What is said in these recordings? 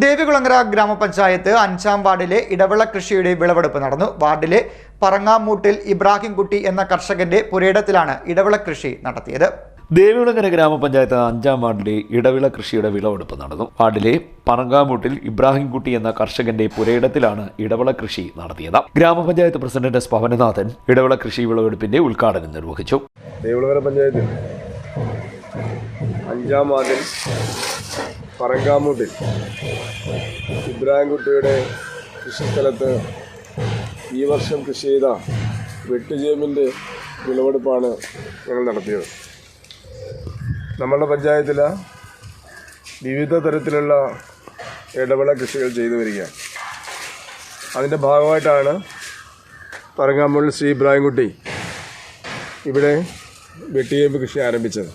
ദേവികുളങ്ങര ഗ്രാമപഞ്ചായത്ത് അഞ്ചാം വാർഡിലെ ഇടവിള കൃഷിയുടെ വിളവെടുപ്പ് നടന്നു. വാർഡിലെ പറങ്ങാമൂട്ടിൽ ഇബ്രാഹിം കുട്ടി എന്ന കർഷകന്റെ പുരയിടത്തിലാണ് ഇടവിള കൃഷി നടത്തിയത്. ദേവികുളങ്ങര ഗ്രാമപഞ്ചായത്ത് അഞ്ചാം വാർഡിലെ ഇടവിള കൃഷിയുടെ വിളവെടുപ്പ് നടന്നു. വാർഡിലെ പറങ്കാമൂട്ടിൽ ഇബ്രാഹിംകുട്ടി എന്ന കർഷകന്റെ പുരയിടത്തിലാണ് ഇടവിള കൃഷി നടത്തിയത്. ഗ്രാമപഞ്ചായത്ത് പ്രസിഡന്റ് എസ് പവനനാഥൻ ഇടവിള കൃഷി വിളവെടുപ്പിന്റെ ഉദ്ഘാടനം നിർവഹിച്ചു. ദേവിളകര പഞ്ചായത്തിൽ അഞ്ചാം വാർഡിൽ പറങ്കാമൂട്ടിൽ ഇബ്രാഹിംകുട്ടിയുടെ കൃഷിസ്ഥലത്ത് ഈ വർഷം കൃഷി ചെയ്ത വെട്ടുചേമ്പിന്റെ വിളവെടുപ്പാണ് ഞങ്ങൾ നടത്തിയത്. നമ്മുടെ പഞ്ചായത്തിൽ വിവിധ തരത്തിലുള്ള ഇടവിള കൃഷികൾ ചെയ്തു വരികയാണ്. അതിന്റെ ഭാഗമായിട്ടാണ് പറങ്കാമൂട്ടിൽ ശ്രീ ഇബ്രാഹിംകുട്ടി ഇവിടെ വെട്ടിയേമ്പ് കൃഷി ആരംഭിച്ചത്.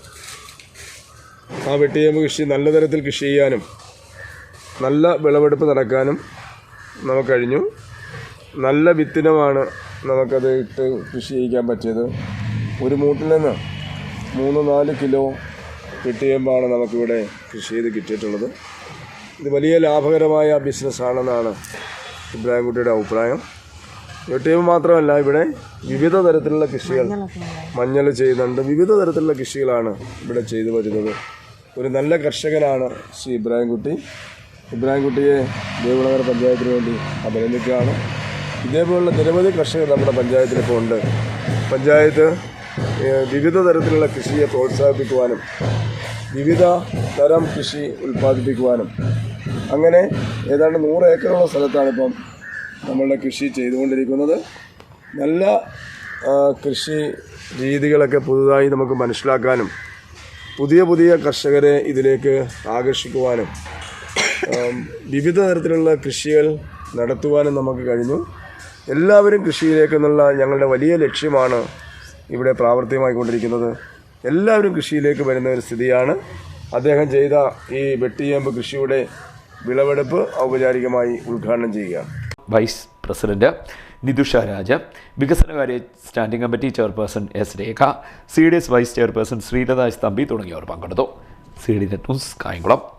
ആ വെട്ടിയേമ്പ് കൃഷി നല്ല തരത്തിൽ കൃഷി ചെയ്യാനും നല്ല വിളവെടുപ്പ് നടക്കാനും നമുക്ക് കഴിഞ്ഞു. നല്ല വിത്തിനമാണ് നമുക്കത് ഇട്ട് കൃഷി ചെയ്യിക്കാൻ പറ്റിയത്. ഒരു മൂട്ടിൽ നിന്ന് മൂന്ന് നാല് കിലോ വെട്ടിയേമ്പാണ് നമുക്കിവിടെ കൃഷി ചെയ്ത് കിട്ടിയിട്ടുള്ളത്. ഇത് വലിയ ലാഭകരമായ ബിസിനസ്സാണെന്നാണ് ഇബ്രാഹിംകുട്ടിയുടെ അഭിപ്രായം. വെട്ടിയമ്പ് മാത്രമല്ല ഇവിടെ വിവിധ തരത്തിലുള്ള കൃഷികൾ മഞ്ഞൾ ചെയ്യുന്നുണ്ട്. വിവിധ തരത്തിലുള്ള കൃഷികളാണ് ഇവിടെ ചെയ്തു വരുന്നത്. ഒരു നല്ല കർഷകനാണ് ശ്രീ ഇബ്രാഹിംകുട്ടി. ഇബ്രാഹിംകുട്ടിയെ ദേവുളനഗർ പഞ്ചായത്തിന് വേണ്ടി അഭിനന്ദിക്കുകയാണ്. ഇതേപോലുള്ള നിരവധി കർഷകർ നമ്മുടെ പഞ്ചായത്തിൽ ഇപ്പോൾ ഉണ്ട്. പഞ്ചായത്ത് വിവിധ തരത്തിലുള്ള കൃഷിയെ പ്രോത്സാഹിപ്പിക്കുവാനും വിവിധ തരം കൃഷി ഉൽപ്പാദിപ്പിക്കുവാനും. അങ്ങനെ ഏതാണ്ട് നൂറ് ഏക്കറുള്ള സ്ഥലത്താണ് ഇപ്പം നമ്മളുടെ കൃഷി ചെയ്തുകൊണ്ടിരിക്കുന്നത്. നല്ല കൃഷി രീതികളൊക്കെ പുതുതായി നമുക്ക് മനസ്സിലാക്കാനും പുതിയ പുതിയ കർഷകരെ ഇതിലേക്ക് ആകർഷിക്കുവാനും വിവിധ തരത്തിലുള്ള കൃഷികൾ നടത്തുവാനും നമുക്ക് കഴിഞ്ഞു. എല്ലാവരും കൃഷിയിലേക്ക് എന്നുള്ള ഞങ്ങളുടെ വലിയ ലക്ഷ്യമാണ് ഇവിടെ പ്രാവർത്തികമായിക്കൊണ്ടിരിക്കുന്നത്. എല്ലാവരും കൃഷിയിലേക്ക് വരുന്ന ഒരു സ്ഥിതിയാണ്. അദ്ദേഹം ചെയ്ത ഈ വെട്ടിയേമ്പ് കൃഷിയുടെ വിളവെടുപ്പ് ഔപചാരികമായി ഉദ്ഘാടനം ചെയ്യുക. വൈസ് പ്രസിഡന്റ് നിതുഷ രാജ വികസനകാര്യ standing committee chairperson S Rekha C D S vice chairperson Sreelatha S Thampi തുടങ്ങിയവർ പങ്കെടുത്തു. C D net news Kayamkulam.